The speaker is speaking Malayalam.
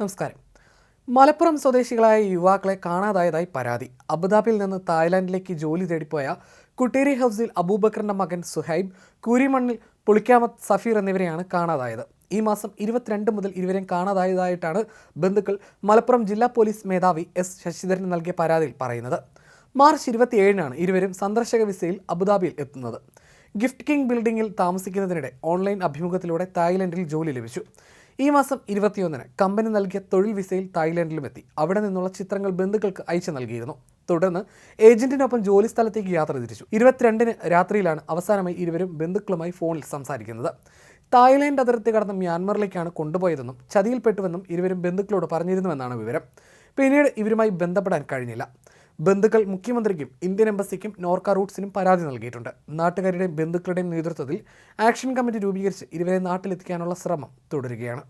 നമസ്കാരം. മലപ്പുറം സ്വദേശികളായ യുവാക്കളെ കാണാതായതായി പരാതി. അബുദാബിയിൽ നിന്ന് തായ്ലാന്റിലേക്ക് ജോലി തേടിപ്പോയ കുട്ടേരി ഹൗസിൽ അബൂബക്കറിന്റെ മകൻ സുഹൈബ് കൂരിമണ്ണിൽ പുളിക്കാമത്ത് സഫീർ എന്നിവരെയാണ് കാണാതായത്. ഈ മാസം ഇരുപത്തിരണ്ട് മുതൽ ഇരുവരെയും കാണാതായതായിട്ടാണ് ബന്ധുക്കൾ മലപ്പുറം ജില്ലാ പോലീസ് മേധാവി എസ് ശശിധരൻ നൽകിയ പരാതിയിൽ പറയുന്നത്. മാർച്ച് ഇരുപത്തിയേഴിനാണ് ഇരുവരും സന്ദർശക വിസയിൽ അബുദാബിയിൽ എത്തുന്നത്. ഗിഫ്റ്റ് കിങ് ബിൽഡിംഗിൽ താമസിക്കുന്നതിനിടെ ഓൺലൈൻ അഭിമുഖത്തിലൂടെ തായ്ലൻഡിൽ ജോലി ലഭിച്ചു. ഈ മാസം ഇരുപത്തിയൊന്നിന് കമ്പനി നൽകിയ തൊഴിൽ വിസയിൽ തായ്ലാൻഡിലും എത്തി. അവിടെ നിന്നുള്ള ചിത്രങ്ങൾ ബന്ധുക്കൾക്ക് അയച്ചു നൽകിയിരുന്നു. തുടർന്ന് ഏജന്റിനൊപ്പം ജോലി സ്ഥലത്തേക്ക് യാത്ര തിരിച്ചു. ഇരുപത്തിരണ്ടിന് രാത്രിയിലാണ് അവസാനമായി ഇരുവരും ബന്ധുക്കളുമായി ഫോണിൽ സംസാരിക്കുന്നത്. തായ്ലൻഡ് അതിർത്തി കടന്ന് മ്യാൻമറിലേക്കാണ് കൊണ്ടുപോയതെന്നും ചതിയിൽപ്പെട്ടുവെന്നും ഇരുവരും ബന്ധുക്കളോട് പറഞ്ഞിരുന്നുവെന്നാണ് വിവരം. പിന്നീട് ഇവരുമായി ബന്ധപ്പെടാൻ കഴിഞ്ഞില്ല. ബന്ധുക്കൾ മുഖ്യമന്ത്രിക്കും ഇന്ത്യൻ എംബസിക്കും നോർക്ക റൂട്ട്സിനും പരാതി നൽകിയിട്ടുണ്ട്. നാട്ടുകാരുടെയും ബന്ധുക്കളുടെയും നേതൃത്വത്തിൽ ആക്ഷൻ കമ്മിറ്റി രൂപീകരിച്ച് ഇരുവരെ നാട്ടിലെത്തിക്കാനുള്ള ശ്രമം തുടരുകയാണ്.